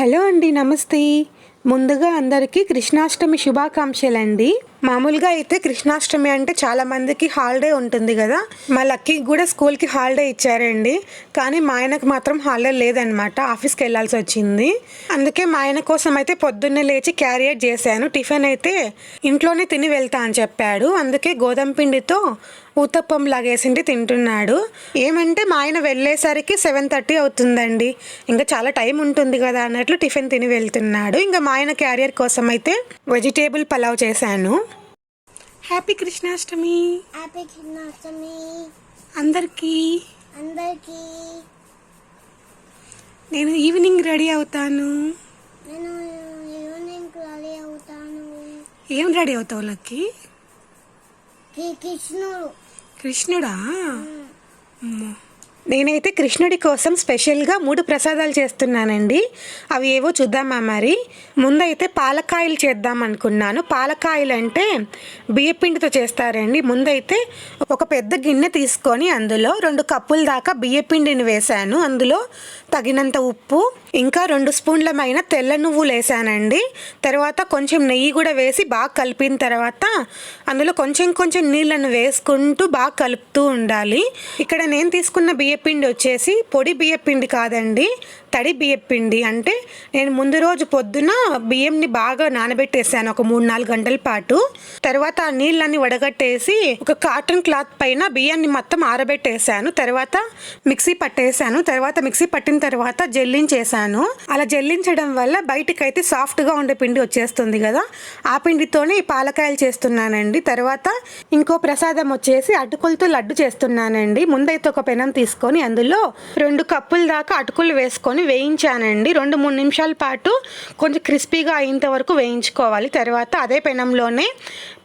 Hello అండి నమస్తే. ముందుగా అందరికీ కృష్ణాష్టమి శుభాకాంక్షలండి. మామూలుగా అయితే కృష్ణాష్టమి అంటే చాలా మందికి హాలిడే ఉంటుంది కదా. మా లక్కీకి కూడా స్కూల్కి హాలిడే ఇచ్చారండి. కానీ మా ఆయనకు మాత్రం హాలిడే లేదనమాట ఆఫీస్కి వెళ్ళాల్సి వచ్చింది. అందుకే మా ఆయన కోసం అయితే పొద్దున్నే లేచి క్యారియర్ చేశాను. టిఫిన్ అయితే ఇంట్లోనే తిని వెళ్తా అని చెప్పాడు. అందుకే గోధుమ పిండితో ఉత్తప్పం లాగేసిండి తింటున్నాడు. ఏమంటే మా ఆయన వెళ్ళేసరికి సెవెన్ థర్టీ అవుతుందండి. ఇంకా చాలా టైం ఉంటుంది కదా అన్నట్లు టిఫిన్ తిని వెళ్తున్నాడు. ఇంకా మా ఆయన క్యారియర్ కోసం అయితే వెజిటేబుల్ పలావ్ చేశాను. హ్యాపీ కృష్ణాష్టమి హ్యాపీ కృష్ణాష్టమి అందరికీ. అందరికీ. నేను ఈవినింగ్ రెడీ అవుతాను. నేను ఈవినింగ్ రెడీ అవుతాను. ఏం రెడీ అవుతావు లక్కి? కృష్ణుడు. కృష్ణుడా? అమ్మో. నేనైతే కృష్ణుడి కోసం స్పెషల్గా మూడు ప్రసాదాలు చేస్తున్నానండి. అవి ఏవో చూద్దామా మరి? ముందైతే పాలకాయలు చేద్దాం అనుకున్నాను. పాలకాయలు అంటే బియ్యపిండితో చేస్తారండి. ముందైతే ఒక పెద్ద గిన్నె తీసుకొని అందులో రెండు కప్పుల దాకా బియ్యపిండిని వేశాను. అందులో తగినంత ఉప్పు ఇంకా రెండు స్పూన్లమైన తెల్ల నువ్వులు వేసానండి తర్వాత కొంచెం నెయ్యి కూడా వేసి బాగా కలిపిన తర్వాత అందులో కొంచెం కొంచెం నీళ్ళను వేసుకుంటూ బాగా కలుపుతూ ఉండాలి. ఇక్కడ నేను తీసుకున్న బియ్యపిండి వచ్చేసి పొడి బియ్యపిండి కాదండి. తడి బియ్యం పిండి అంటే నేను ముందు రోజు పొద్దున బియ్యంని బాగా నానబెట్టేసాను ఒక మూడు నాలుగు గంటల పాటు. తర్వాత ఆ నీళ్ళని వడగట్టేసి ఒక కాటన్ క్లాత్ పైన బియ్యాన్ని మొత్తం ఆరబెట్టేసాను. తర్వాత మిక్సీ పట్టేసాను. తర్వాత మిక్సీ పట్టిన తర్వాత జల్లించేసాను. అలా జల్లించడం వల్ల బయటకైతే సాఫ్ట్గా ఉండే పిండి వచ్చేస్తుంది కదా. ఆ పిండితోనే ఈ పాలకాయలు చేస్తున్నానండి. తర్వాత ఇంకో ప్రసాదం వచ్చేసి అటుకులతో లడ్డు చేస్తున్నానండి. ముందైతే ఒక పెనం తీసుకొని అందులో రెండు కప్పుల దాకా అటుకులు వేసుకొని వేయించానండి. రెండు మూడు నిమిషాల పాటు కొంచెం క్రిస్పీగా అయ్యేంత వరకు వేయించుకోవాలి. తర్వాత అదే పెనంలోనే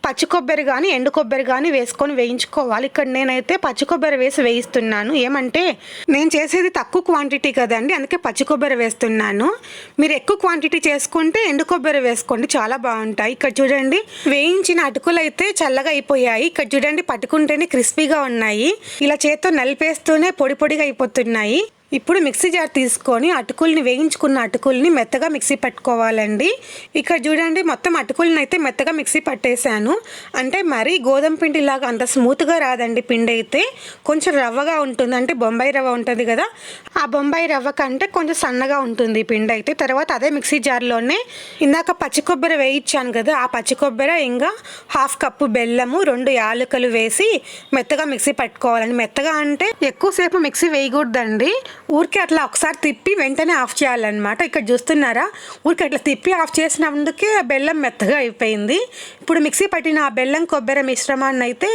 పచ్చి కొబ్బరి కానీ ఎండు కొబ్బరి కానీ వేసుకొని వేయించుకోవాలి. ఇక్కడ నేనైతే పచ్చి కొబ్బరి వేసి వేయిస్తున్నాను. ఏమంటే నేను చేసేది తక్కువ క్వాంటిటీ కదండి అందుకే పచ్చి కొబ్బరి వేస్తున్నాను. మీరు ఎక్కువ క్వాంటిటీ చేసుకుంటే ఎండు కొబ్బరి వేసుకోండి. చాలా బాగుంటాయి. ఇక్కడ చూడండి వేయించిన అటుకులు అయితే చల్లగా అయిపోయాయి. ఇక్కడ చూడండి పట్టుకుంటేనే క్రిస్పీగా ఉన్నాయి. ఇలా చేత్తో నలిపేస్తూనే పొడి పొడిగా అయిపోతున్నాయి. ఇప్పుడు మిక్సీ జార్ తీసుకొని అటుకుల్ని వేయించుకున్న అటుకుల్ని మెత్తగా మిక్సీ పట్టుకోవాలండి. ఇక్కడ చూడండి మొత్తం అటుకుల్ని అయితే మెత్తగా మిక్సీ పట్టేశాను. అంటే మరీ గోధుమ పిండి లాగా అంత స్మూత్గా రాదండి పిండి అయితే. కొంచెం రవ్వగా ఉంటుంది అంటే బొంబాయి రవ్వ ఉంటుంది కదా. ఆ బొంబాయి రవ్వ కంటే కొంచెం సన్నగా ఉంటుంది పిండి అయితే. తర్వాత అదే మిక్సీ జార్లోనే ఇందాక పచ్చి కొబ్బరి వేయించాను కదా ఆ పచ్చి కొబ్బరి ఇంకా హాఫ్ కప్పు బెల్లము రెండు యాలకులు వేసి మెత్తగా మిక్సీ పట్టుకోవాలండి. మెత్తగా అంటే ఎక్కువసేపు మిక్సీ వేయకూడదండి. ఊరికే అట్లా ఒకసారి తిప్పి వెంటనే ఆఫ్ చేయాలన్నమాట. ఇక్కడ చూస్తున్నారా? ఊరికే అట్లా తిప్పి ఆఫ్ చేసినందుకే బెల్లం మెత్తగా అయిపోయింది. ఇప్పుడు మిక్సీ పట్టిన ఆ బెల్లం కొబ్బరి మిశ్రమాన్ని అయితే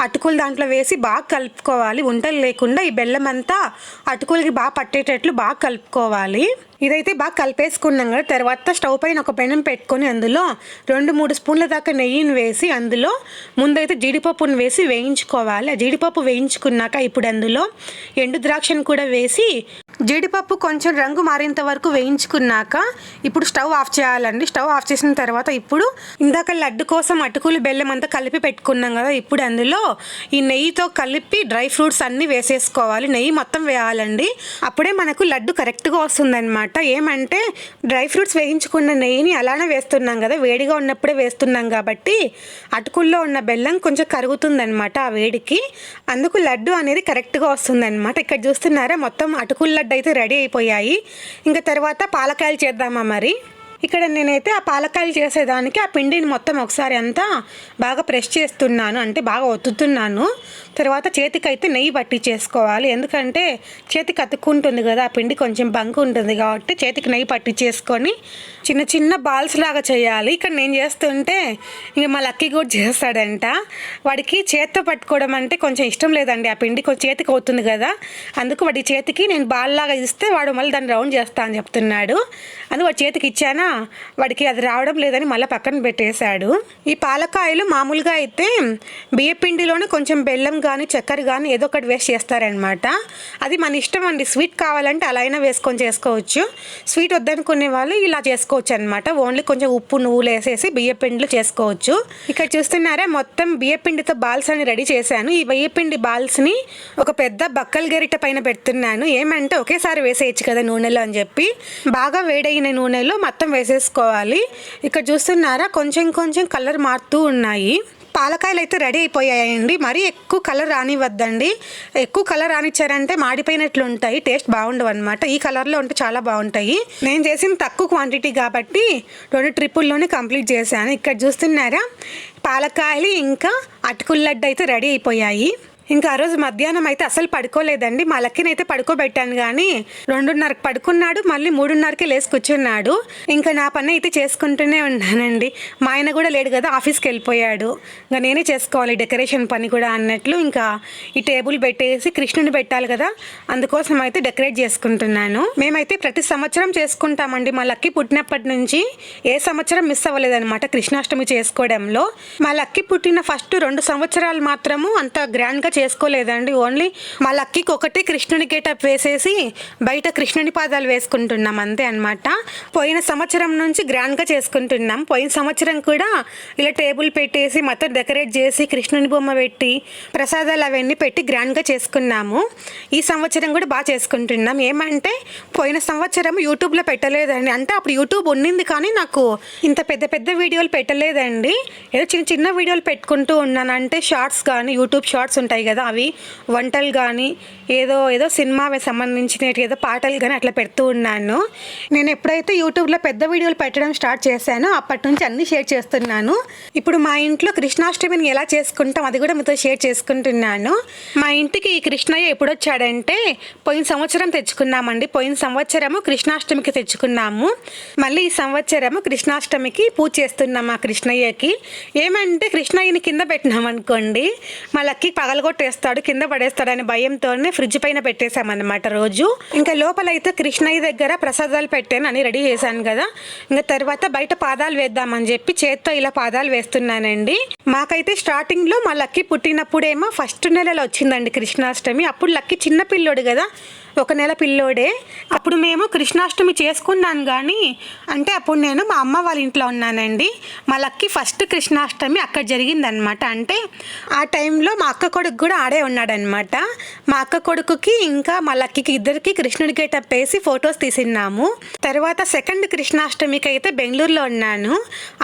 అటుకులు దాంట్లో వేసి బాగా కలుపుకోవాలి. ఉంటలు లేకుండా ఈ బెల్లం అంతా అటుకులకి బాగా పట్టేటట్లు బాగా కలుపుకోవాలి. ఇదైతే బాగా కలిపేసుకున్నాం కదా. తర్వాత స్టవ్ పైన ఒక పెనం పెట్టుకొని అందులో రెండు మూడు స్పూన్ల దాకా నెయ్యిని వేసి అందులో ముందైతే జీడిపప్పును వేసి వేయించుకోవాలి. ఆ జీడిపప్పు వేయించుకున్నాక ఇప్పుడు అందులో ఎండు ద్రాక్షను కూడా వేసి జీడిపప్పు కొంచెం రంగు మారేంత వరకు వేయించుకున్నాక ఇప్పుడు స్టవ్ ఆఫ్ చేయాలండి. స్టవ్ ఆఫ్ చేసిన తర్వాత ఇప్పుడు ఇందాక లడ్డు కోసం అటుకులు బెల్లం అంతా కలిపి పెట్టుకున్నాం కదా. ఇప్పుడు అందులో ఈ నెయ్యితో కలిపి డ్రై ఫ్రూట్స్ అన్నీ వేసేసుకోవాలి. నెయ్యి మొత్తం వేయాలండి. అప్పుడే మనకు లడ్డు కరెక్ట్గా వస్తుందన్నమాట. ఏమంటే డ్రై ఫ్రూట్స్ వేయించుకున్న నెయ్యిని అలానే వేస్తున్నాం కదా వేడిగా ఉన్నప్పుడే వేస్తున్నాం కాబట్టి అటుకుల్లో ఉన్న బెల్లం కొంచెం కరుగుతుందనమాట ఆ వేడికి. అందుకు లడ్డు అనేది కరెక్ట్గా వస్తుందన్నమాట. ఇక్కడ చూస్తున్నారా మొత్తం అటుకుల లడ్డు అయితే రెడీ అయిపోయాయి. ఇంకా తర్వాత పాలకాయలు చేద్దామా మరి? ఇక్కడ నేనైతే ఆ పాలకాయలు చేసేదానికి ఆ పిండిని మొత్తం ఒకసారి అంతా బాగా ప్రెస్ చేస్తున్నాను. అంటే బాగా ఒత్తుతున్నాను. తర్వాత చేతికైతే నెయ్యి పట్టి చేసుకోవాలి ఎందుకంటే చేతికి అతుక్కుంటుంది కదా ఆ పిండి కొంచెం బంకు ఉంటుంది కాబట్టి చేతికి నెయ్యి పట్టి చేసుకొని చిన్న చిన్న బాల్స్ లాగా చేయాలి. ఇక్కడ నేను చేస్తుంటే ఇంక మా లక్కీ కూడా చేస్తాడంట. వాడికి చేత్తో పట్టుకోవడం అంటే కొంచెం ఇష్టం లేదండి. ఆ పిండి కొంచెం చేతికి అవుతుంది కదా. అందుకు వాడి చేతికి నేను బాల్ లాగా ఇస్తే వాడు మళ్ళీ దాన్ని రౌండ్ చేస్తా అని చెప్తున్నాడు. అందుకు వాడి చేతికి ఇచ్చానా? వాడికి అది రావడం లేదని మళ్ళీ పక్కన పెట్టేశాడు. ఈ పాలకాయలు మామూలుగా అయితే బియ్యపిండిలోనే కొంచెం బెల్లం కానీ చక్కెర కానీ ఏదో ఒకటి వేస్ట్ చేస్తారనమాట అది మన ఇష్టం అండి. స్వీట్ కావాలంటే అలా అయినా వేసుకొని చేసుకోవచ్చు. స్వీట్ వద్దనుకునే వాళ్ళు ఇలా చేసుకోవచ్చు అనమాట ఓన్లీ కొంచెం ఉప్పు నువ్వులు వేసేసి బియ్య పిండిలు చేసుకోవచ్చు. ఇక్కడ చూస్తున్నారా మొత్తం బియ్య పిండితో బాల్స్ అని రెడీ చేశాను. ఈ బియ్య పిండి బాల్స్ని ఒక పెద్ద బక్కల గరిట పైన పెడుతున్నాను. ఏమంటే ఒకేసారి వేసేయచ్చు కదా నూనెలో అని చెప్పి. బాగా వేడైన నూనెలో మొత్తం వేసేసుకోవాలి. ఇక్కడ చూస్తున్నారా కొంచెం కొంచెం కలర్ మారుతూ ఉన్నాయి. పాలకాయలు అయితే రెడీ అయిపోయాయండి. మరీ ఎక్కువ కలర్ రానివ్వద్దండి. ఎక్కువ కలర్ రానిచ్చారంటే మాడిపోయినట్లు ఉంటాయి టేస్ట్ బాగుండవు అనమాట ఈ కలర్లో ఉంటే చాలా బాగుంటాయి. నేను చేసిన తక్కువ క్వాంటిటీ కాబట్టి రెండు ట్రిప్పుల్లోనే కంప్లీట్ చేశాను. ఇక్కడ చూస్తున్నారా? పాలకాయలు ఇంకా అటుకుల లడ్డు అయితే రెడీ అయిపోయాయి. ఇంకా ఆ రోజు మధ్యాహ్నం అయితే అసలు పడుకోలేదండి. మా లక్కీని పడుకోబెట్టాను కానీ రెండున్నరకు పడుకున్నాడు మళ్ళీ మూడున్నరకి లేచి కూర్చున్నాడు. ఇంకా నా పని అయితే చేసుకుంటూనే ఉన్నానండి. మా ఆయన కూడా లేడు కదా ఆఫీస్కి వెళ్ళిపోయాడు. ఇంకా నేనే చేసుకోవాలి డెకరేషన్ పని కూడా అన్నట్లు. ఇంకా ఈ టేబుల్ పెట్టేసి కృష్ణుని పెట్టాలి కదా అందుకోసం అయితే డెకరేట్ చేసుకుంటున్నాను. మేమైతే ప్రతి సంవత్సరం చేసుకుంటామండి. మా లక్కీ పుట్టినప్పటి నుంచి ఏ సంవత్సరం మిస్ అవ్వలేదన్నమాట కృష్ణాష్టమి చేసుకోవడంలో. మా లక్కీ పుట్టిన ఫస్ట్ రెండు సంవత్సరాలు మాత్రము అంత గ్రాండ్గా చేసుకోలేదండి. ఓన్లీ మా లక్కీకి ఒకటి కృష్ణుని గేటప్ వేసేసి బయట కృష్ణుని పాదాలు వేసుకుంటున్నాం అంతే అనమాట పోయిన సంవత్సరం నుంచి గ్రాండ్గా చేసుకుంటున్నాం. పోయిన సంవత్సరం కూడా ఇలా టేబుల్ పెట్టేసి మొత్తం డెకరేట్ చేసి కృష్ణుని బొమ్మ పెట్టి ప్రసాదాలు అవన్నీ పెట్టి గ్రాండ్గా చేసుకున్నాము. ఈ సంవత్సరం కూడా బాగా చేసుకుంటున్నాం. ఏమంటే పోయిన సంవత్సరం యూట్యూబ్లో పెట్టలేదండి. అంటే అప్పుడు యూట్యూబ్ ఉండింది కానీ నాకు ఇంత పెద్ద పెద్ద వీడియోలు పెట్టలేదండి. ఏదో చిన్న చిన్న వీడియోలు పెట్టుకుంటూ ఉన్నాను అంటే షార్ట్స్ కానీ యూట్యూబ్ షార్ట్స్ ఉంటాయి కదా అవి వంటలు కానీ ఏదో ఏదో సినిమా సంబంధించిన ఏదో పాటలు కానీ అట్లా పెడుతూ ఉన్నాను. నేను ఎప్పుడైతే యూట్యూబ్లో పెద్ద వీడియోలు పెట్టడం స్టార్ట్ చేశానో అప్పటి నుంచి అన్నీ షేర్ చేస్తున్నాను. ఇప్పుడు మా ఇంట్లో కృష్ణాష్టమిని ఎలా చేసుకుంటాం అది కూడా మీతో షేర్ చేసుకుంటున్నాను. మా ఇంటికి ఈ కృష్ణయ్య ఎప్పుడొచ్చాడంటే పోయిన సంవత్సరం తెచ్చుకున్నామండి. పోయిన సంవత్సరము కృష్ణాష్టమికి తెచ్చుకున్నాము. మళ్ళీ ఈ సంవత్సరము కృష్ణాష్టమికి పూజ చేస్తున్నాం మా కృష్ణయ్యకి. ఏమంటే కృష్ణయ్యని కింద పెట్టినాం అనుకోండి మా లక్కీ కొట్టేస్తాడు కింద పడేస్తాడని భయంతోనే ఫ్రిడ్జ్ పైన పెట్టేశామన్నమాట రోజు. ఇంకా లోపల అయితే కృష్ణయ్య దగ్గర ప్రసాదాలు పెట్టాను అని రెడీ చేశాను కదా. ఇంకా తర్వాత బయట పాదాలు వేద్దామని చెప్పి చేత్తో ఇలా పాదాలు వేస్తున్నానండి. మాకైతే స్టార్టింగ్లో మా లక్కీ పుట్టినప్పుడేమో ఫస్ట్ నెలలో వచ్చిందండి కృష్ణాష్టమి. అప్పుడు లక్కీ చిన్న పిల్లోడు కదా. ఒక నెల పిల్లోడే. అప్పుడు మేము కృష్ణాష్టమి చేసుకున్నాను కానీ అంటే అప్పుడు నేను మా అమ్మ వాళ్ళ ఇంట్లో ఉన్నానండి. మా లక్కీ ఫస్ట్ కృష్ణాష్టమి అక్కడ జరిగిందనమాట అంటే ఆ టైంలో మా అక్క కొడుకు కూడా ఆడే ఉన్నాడనమాట మా అక్క కొడుకుకి ఇంకా మా లక్కీకి ఇద్దరికి కృష్ణుడి గేటప్ వేసి ఫొటోస్ తీసిన్నాము. తర్వాత సెకండ్ కృష్ణాష్టమికి అయితే బెంగళూరులో ఉన్నాను.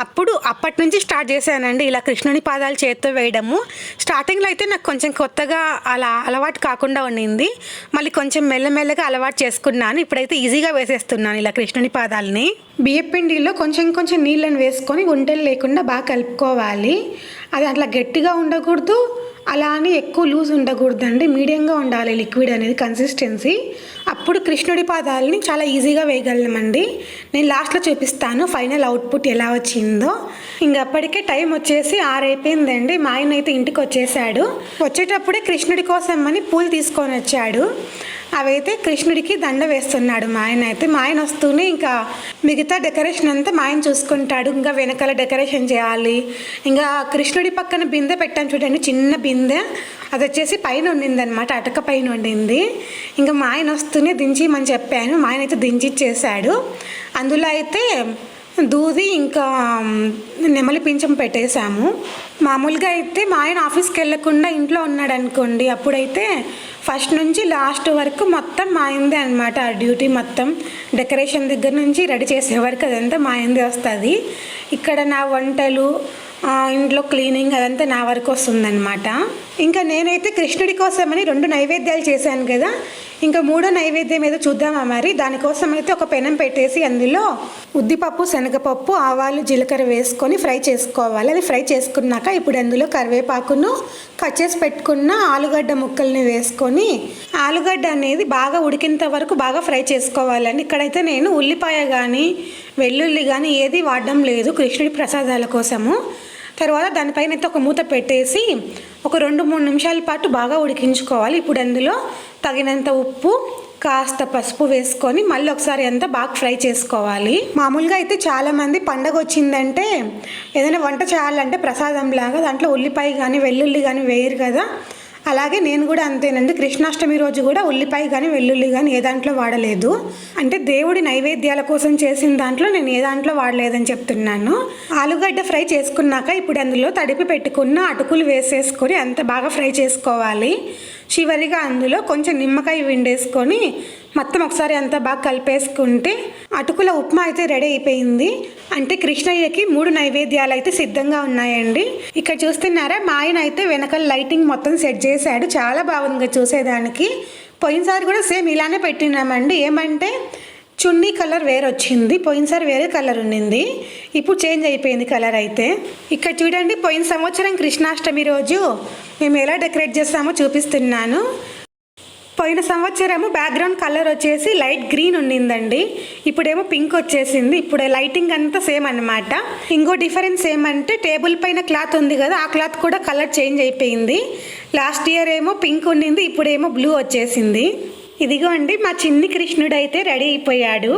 అప్పుడు అప్పటి నుంచి స్టార్ట్ చేశానండి ఇలా కృష్ణుని పాదాలు చేత్తో వేయడము. స్టార్టింగ్లో అయితే నాకు కొంచెం కొత్తగా అలా అలవాటు కాకుండా ఉండింది. మళ్ళీ కొంచెం మెల్లమెల్లగా అలవాటు చేసుకున్నాను. ఇప్పుడైతే ఈజీగా వేసేస్తున్నాను ఇలా కృష్ణుని పాదాలని. బియ్యపిండిలో కొంచెం కొంచెం నీళ్ళని వేసుకొని గుంటలు లేకుండా బాగా కలుపుకోవాలి. అది అట్లా గట్టిగా ఉండకూడదు. అలా అని ఎక్కువ లూజ్ ఉండకూడదు అండి మీడియంగా ఉండాలి లిక్విడ్ అనేది కన్సిస్టెన్సీ. అప్పుడు కృష్ణుడి పాదాలని చాలా ఈజీగా వేయగలమండి. నేను లాస్ట్లో చూపిస్తాను ఫైనల్ అవుట్పుట్ ఎలా వచ్చిందో. ఇంక అప్పటికే టైం వచ్చేసి ఆరైపోయిందండి. మా ఆయన అయితే ఇంటికి వచ్చేసాడు. వచ్చేటప్పుడే కృష్ణుడి కోసం అని పూలు తీసుకొని వచ్చాడు. అవైతే కృష్ణుడికి దండ వేస్తున్నాడు. మా ఆయన అయితే మా ఆయన వస్తూనే ఇంకా మిగతా డెకరేషన్ అంతా మా ఆయన చూసుకుంటాడు. ఇంకా వెనకాల డెకరేషన్ చేయాలి. ఇంకా కృష్ణుడి పక్కన బిందె పెట్టాను చూడండి చిన్న బిందె. అది వచ్చేసి పైన ఉండిందనమాట అటక పైన ఉండింది. ఇంకా మా ఆయన వస్తూనే దించిమని చెప్పాను. మా ఆయన అయితే దించిచ్చేసాడు అందులో అయితే దూది ఇంకా నెమలి పింఛం పెట్టేశాము. మామూలుగా అయితే మా ఆయన ఆఫీస్కి వెళ్ళకుండా ఇంట్లో ఉన్నాడు అనుకోండి అప్పుడైతే ఫస్ట్ నుంచి లాస్ట్ వరకు మొత్తం మా అనమాట ఆ డ్యూటీ మొత్తం డెకరేషన్ దగ్గర నుంచి రెడీ చేసే వరకు అదంతా మా వస్తుంది. ఇక్కడ నా వంటలు ఇంట్లో క్లీనింగ్ అదంతా నా వరకు వస్తుందన్నమాట. ఇంకా నేనైతే కృష్ణుడి కోసమని రెండు నైవేద్యాలు చేశాను కదా. ఇంకా మూడో నైవేద్యం ఏదో చూద్దామా మరి? దానికోసం అయితే ఒక పెనం పెట్టేసి అందులో ఉద్దిపప్పు శనగపప్పు ఆవాలు జీలకర్ర వేసుకొని ఫ్రై చేసుకోవాలి. అది ఫ్రై చేసుకున్నాక ఇప్పుడు అందులో కరివేపాకును కట్ చేసి పెట్టుకున్న ఆలుగడ్డ ముక్కల్ని వేసుకొని ఆలుగడ్డ అనేది బాగా ఉడికినంత వరకు బాగా ఫ్రై చేసుకోవాలండి ఇక్కడైతే నేను ఉల్లిపాయ కానీ వెల్లుల్లి కానీ ఏది వాడడం లేదు కృష్ణుడి ప్రసాదాల కోసము. తర్వాత దానిపైన అయితే ఒక మూత పెట్టేసి ఒక రెండు మూడు నిమిషాల పాటు బాగా ఉడికించుకోవాలి. ఇప్పుడు అందులో తగినంత ఉప్పు కాస్త పసుపు వేసుకొని మళ్ళీ ఒకసారి అంతా బాగా ఫ్రై చేసుకోవాలి. మామూలుగా అయితే చాలామంది పండగ వచ్చిందంటే ఏదైనా వంట చేయాలంటే ప్రసాదం లాగా దాంట్లో ఉల్లిపాయ కానీ వెల్లుల్లి కానీ వేయరు కదా. అలాగే నేను కూడా అంతేనండి. కృష్ణాష్టమి రోజు కూడా ఉల్లిపాయ కానీ వెల్లుల్లి కానీ ఏ దాంట్లో వాడలేదు. అంటే దేవుడి నైవేద్యాల కోసం చేసిన దాంట్లో నేను ఏ దాంట్లో వాడలేదని చెప్తున్నాను. ఆలుగడ్డ ఫ్రై చేసుకున్నాక ఇప్పుడు అందులో తడిపి పెట్టుకున్న అటుకులు వేసేసుకొని అంత బాగా ఫ్రై చేసుకోవాలి. చివరిగా అందులో కొంచెం నిమ్మకాయ విండేసుకొని మొత్తం ఒకసారి అంతా బాగా కలిపేసుకుంటే అటుకుల ఉప్మా అయితే రెడీ అయిపోయింది. అంటే కృష్ణయ్యకి మూడు నైవేద్యాలు అయితే సిద్ధంగా ఉన్నాయండి. ఇక్కడ చూస్తున్నారా మా ఆయన అయితే వెనకాల లైటింగ్ మొత్తం సెట్ చేశాడు. చాలా బాగుంది చూసేదానికి. పోయినసారి కూడా సేమ్ ఇలానే పెట్టినామండి. ఏమంటే చున్నీ కలర్ వేరే వచ్చింది పోయినసారి వేరే కలర్ ఉండింది ఇప్పుడు చేంజ్ అయిపోయింది కలర్ అయితే. ఇక్కడ చూడండి పోయిన సంవత్సరం కృష్ణాష్టమి రోజు మేము ఎలా డెకరేట్ చేస్తామో చూపిస్తున్నాను. పోయిన సంవత్సరము బ్యాక్గ్రౌండ్ కలర్ వచ్చేసి లైట్ గ్రీన్ ఉండిందండి ఇప్పుడేమో పింక్ వచ్చేసింది. ఇప్పుడు లైటింగ్ అంతా సేమ్ అన్నమాట. ఇంకో డిఫరెన్స్ ఏమంటే టేబుల్ పైన క్లాత్ ఉంది కదా ఆ క్లాత్ కూడా కలర్ చేంజ్ అయిపోయింది. లాస్ట్ ఇయర్ ఏమో పింక్ ఉండింది ఇప్పుడేమో బ్లూ వచ్చేసింది. ఇదిగో అండి మా చిన్ని కృష్ణుడు అయితే రెడీ అయిపోయాడు.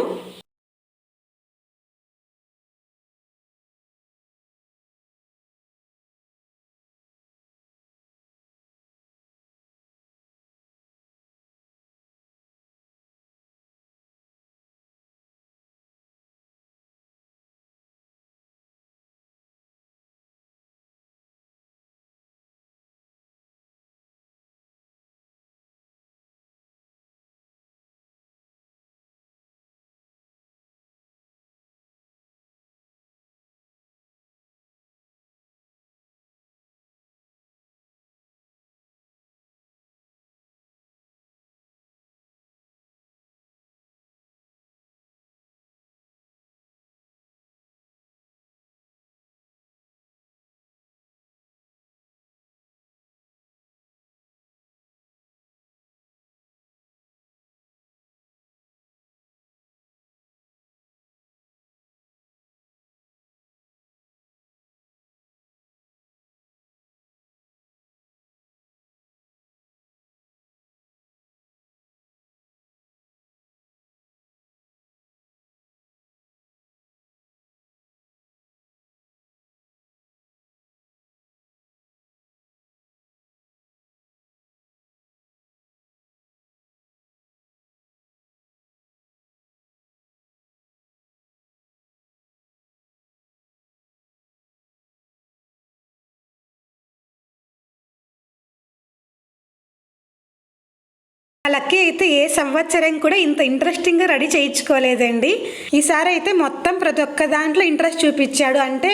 లక్కీ అయితే ఏ సంవత్సరం కూడా ఇంత ఇంట్రెస్టింగ్గా రెడీ చేయించుకోలేదండి. ఈసారి అయితే మొత్తం ప్రతి ఒక్క దాంట్లో ఇంట్రెస్ట్ చూపించాడు. అంటే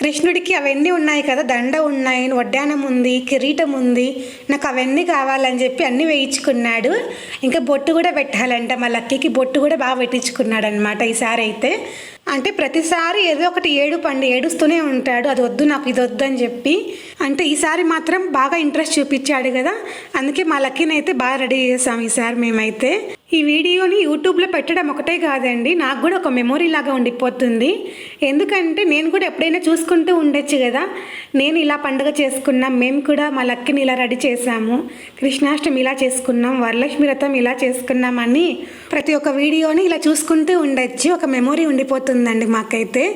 కృష్ణుడికి అవన్నీ ఉన్నాయి కదా దండ ఉన్నాయి వడ్డానం ఉంది కిరీటం ఉంది నాకు అవన్నీ కావాలని చెప్పి అన్నీ వేయించుకున్నాడు. ఇంకా బొట్టు కూడా పెట్టాలంట. మా లక్కీకి బొట్టు కూడా బాగా పెట్టించుకున్నాడు అనమాట ఈసారి అయితే. అంటే ప్రతిసారి ఏదో ఒకటి ఏడు పండు ఏడుస్తూనే ఉంటాడు అది వద్దు నాకు ఇది వద్దు అని చెప్పి. అంటే ఈసారి మాత్రం బాగా ఇంట్రెస్ట్ చూపించాడు కదా అందుకే మా లక్కీని అయితే బాగా రెడీ చేసాం ఈసారి మేమైతే. ఈ వీడియోని యూట్యూబ్లో పెట్టడం ఒకటే కాదండి. నాకు కూడా ఒక మెమొరీ లాగా ఉండిపోతుంది. ఎందుకంటే నేను కూడా ఎప్పుడైనా చూసుకుంటూ ఉండొచ్చు కదా. నేను ఇలా పండుగ చేసుకున్నాం మేము కూడా మా లక్కిని ఇలా రెడీ చేసాము కృష్ణాష్టమి ఇలా చేసుకున్నాం వరలక్ష్మి వ్రతం ఇలా చేసుకున్నామని ప్రతి ఒక్క వీడియోని ఇలా చూసుకుంటూ ఉండొచ్చు. ఒక మెమొరీ ఉండిపోతుందండి మాకైతే.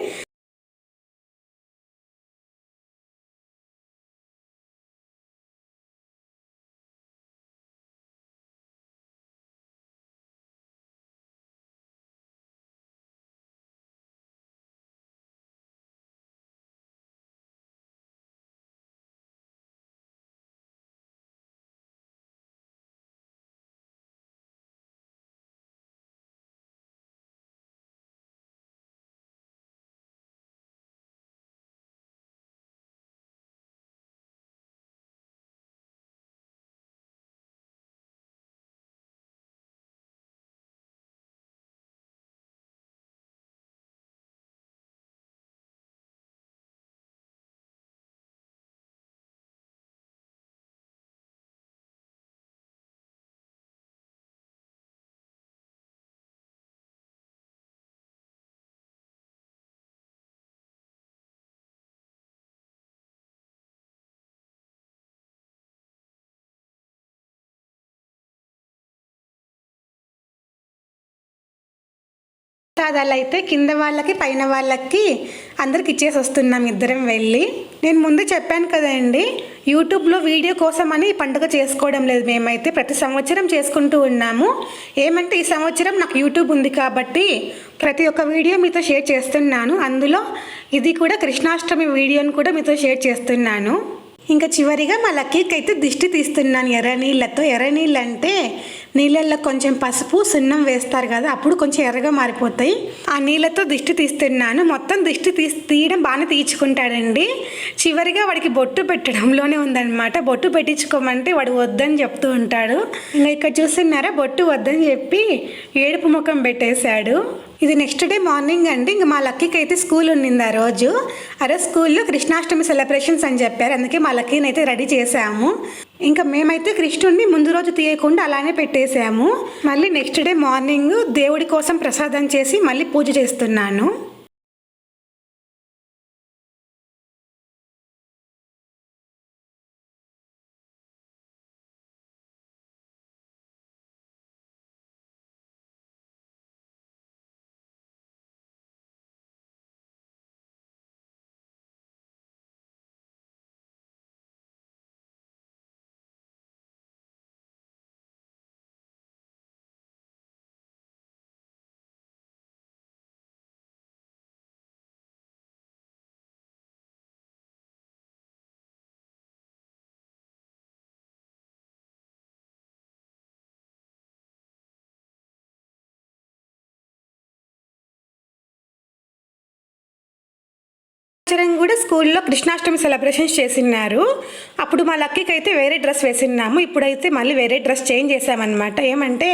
ప్రసాదాలు అయితే కింద వాళ్ళకి పైన వాళ్ళకి అందరికి ఇచ్చేసి వస్తున్నాం ఇద్దరం వెళ్ళి. నేను ముందు చెప్పాను కదండి యూట్యూబ్లో వీడియో కోసం అని పండుగ చేసుకోవడం లేదు. మేమైతే ప్రతి సంవత్సరం చేసుకుంటూ ఉన్నాము. ఏమంటే ఈ సంవత్సరం నాకు యూట్యూబ్ ఉంది కాబట్టి ప్రతి ఒక్క వీడియో మీతో షేర్ చేస్తున్నాను. అందులో ఇది కూడా కృష్ణాష్టమి వీడియోని కూడా మీతో షేర్ చేస్తున్నాను. ఇంకా చివరిగా మా లక్కీకి అయితే దిష్టి తీస్తున్నాను ఎర్ర నీళ్ళతో. ఎర్ర నీళ్ళు అంటే నీళ్ళల్లో కొంచెం పసుపు సున్నం వేస్తారు కదా అప్పుడు కొంచెం ఎర్రగా మారిపోతాయి. ఆ నీళ్ళతో దిష్టి తీస్తున్నాను. మొత్తం దిష్టి తీ తీయడం బాగానే తీర్చుకుంటాడండి చివరిగా వాడికి బొట్టు పెట్టడంలోనే ఉందన్నమాట. బొట్టు పెట్టించుకోమంటే వాడు వద్దని చెప్తూ ఉంటాడు. ఇంకా ఇక్కడ చూస్తున్నారా? బొట్టు వద్దని చెప్పి ఏడుపు ముఖం పెట్టేశాడు. ఇది నెక్స్ట్ డే మార్నింగ్ అండి. ఇంకా మా లక్కీకి అయితే స్కూల్ ఉండింది ఆ రోజు. ఆ రోజు స్కూల్లో కృష్ణాష్టమి సెలబ్రేషన్స్ అని చెప్పారు. అందుకే మా లక్కీని అయితే రెడీ చేసాము. ఇంకా మేమైతే కృష్ణుడిని ముందు రోజు తీయకుండా అలానే పెట్టేశాము మళ్ళీ నెక్స్ట్ డే మార్నింగ్ దేవుడి కోసం ప్రసాదం చేసి మళ్ళీ పూజ చేస్తున్నాను. సంవత్సరం కూడా స్కూల్లో కృష్ణాష్టమి సెలబ్రేషన్స్ చేసినారు. అప్పుడు మా లక్కీకి అయితే వేరే డ్రెస్ వేసిన్నాము. ఇప్పుడైతే మళ్ళీ వేరే డ్రెస్ చేంజ్ చేసామన్నమాట ఏమంటే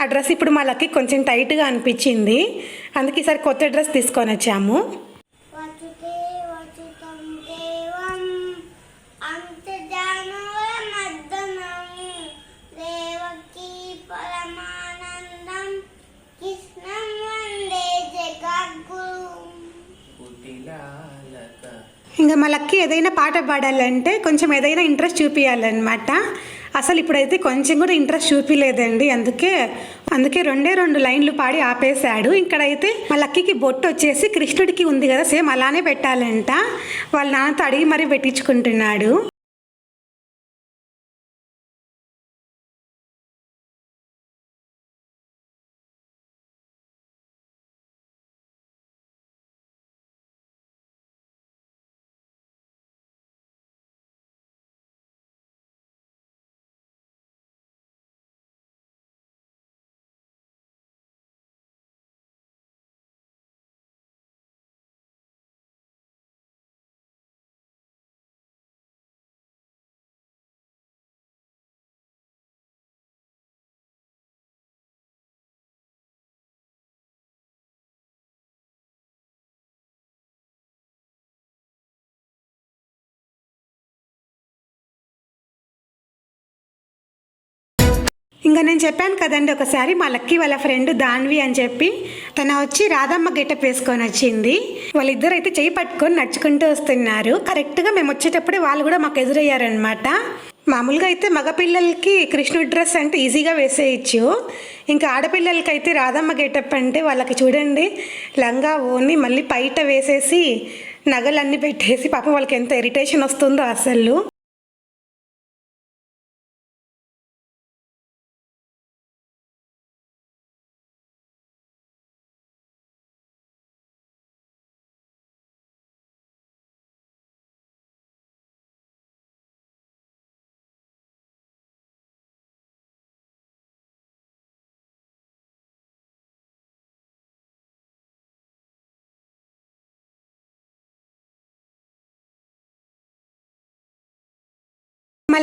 ఆ డ్రెస్ ఇప్పుడు మా లక్కీ కొంచెం టైట్గా అనిపించింది. అందుకే ఈసారి కొత్త డ్రెస్ తీసుకొని వచ్చాము ఇంకా మా లక్కి ఏదైనా పాట పాడాలంటే కొంచెం ఏదైనా ఇంట్రెస్ట్ చూపించాలన్నమాట అసలు ఇప్పుడైతే కొంచెం కూడా ఇంట్రెస్ట్ చూపించలేదండి అందుకే అందుకే రెండే రెండు లైన్లు పాడి ఆపేశాడు. ఇక్కడైతే మా లక్కీకి బొట్టు వచ్చేసి కృష్ణుడికి ఉంది కదా సేమ్ అలానే పెట్టాలంట. వాళ్ళ నాన్నతో అడిగి మరీ పెట్టించుకుంటున్నాడు. ఇంకా నేను చెప్పాను కదండి ఒకసారి మా లక్కీ వాళ్ళ ఫ్రెండ్ దాన్వి అని చెప్పి తన వచ్చి రాధమ్మ గెటప్ వేసుకొని వచ్చింది. వాళ్ళిద్దరు అయితే చేయి పట్టుకొని నడుచుకుంటూ వస్తున్నారు. కరెక్ట్గా మేము వచ్చేటప్పుడే వాళ్ళు కూడా మాకు ఎదురయ్యారనమాట మామూలుగా అయితే మగపిల్లలకి కృష్ణుడి డ్రెస్ అంటే ఈజీగా వేసేయచ్చు. ఇంకా ఆడపిల్లలకి అయితే రాధమ్మ గెటప్ అంటే వాళ్ళకి చూడండి లంగా ఓని మళ్ళీ పైట వేసేసి నగలన్నీ పెట్టేసి పాపం వాళ్ళకి ఎంత ఇరిటేషన్ వస్తుందో అసలు.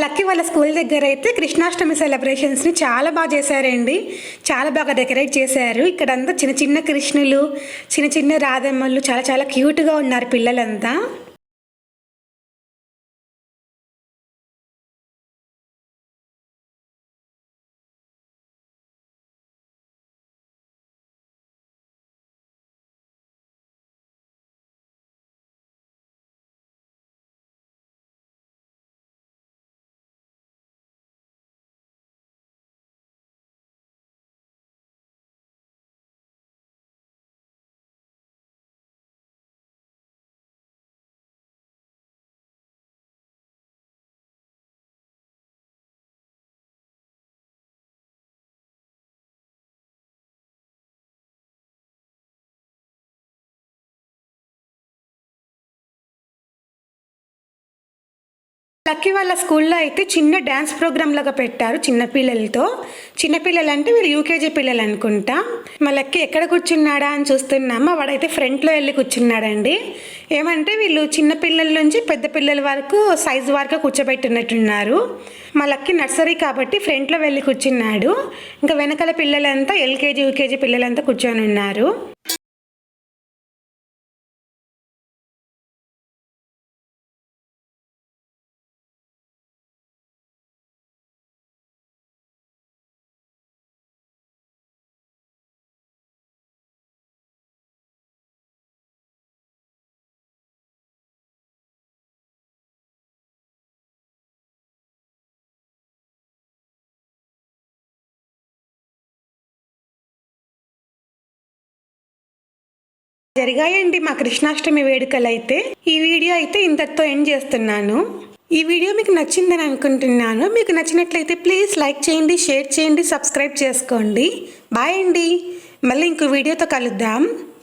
లక్కీ వాళ్ళ స్కూల్ దగ్గర అయితే కృష్ణాష్టమి సెలబ్రేషన్స్ని చాలా బాగా చేశారండి. చాలా బాగా డెకరేట్ చేశారు. ఇక్కడంతా చిన్న చిన్న కృష్ణులు చిన్న చిన్న రాధమ్మలు చాలా చాలా క్యూట్గా ఉన్నారు పిల్లలంతా. లక్కీ వాళ్ళ స్కూల్లో అయితే చిన్న డ్యాన్స్ ప్రోగ్రామ్ లాగా పెట్టారు చిన్నపిల్లలతో చిన్నపిల్లలు అంటే వీళ్ళు యూకేజీ పిల్లలు అనుకుంటా. మా లక్కీ ఎక్కడ కూర్చున్నాడా అని చూస్తున్నామా వాడైతే ఫ్రంట్లో వెళ్ళి కూర్చున్నాడండి. ఏమంటే వీళ్ళు చిన్న పిల్లల నుంచి పెద్ద పిల్లల వరకు సైజు వరకు కూర్చోబెట్టినట్టున్నారు. మా లక్కీ నర్సరీ కాబట్టి ఫ్రంట్లో వెళ్ళి కూర్చున్నాడు. ఇంకా వెనకాల పిల్లలంతా ఎల్కేజీ యూకేజీ పిల్లలంతా కూర్చొని ఉన్నారు జరిగాయండి మా కృష్ణాష్టమి వేడుకలు అయితే ఈ వీడియో అయితే ఇంతటితో ఎండ్ చేస్తున్నాను. ఈ వీడియో మీకు నచ్చిందని అనుకుంటున్నాను. మీకు నచ్చినట్లయితే ప్లీజ్ లైక్ చేయండి షేర్ చేయండి సబ్స్క్రైబ్ చేసుకోండి. బాయ్ అండి. మళ్ళీ ఇంకో వీడియోతో కలుద్దాం.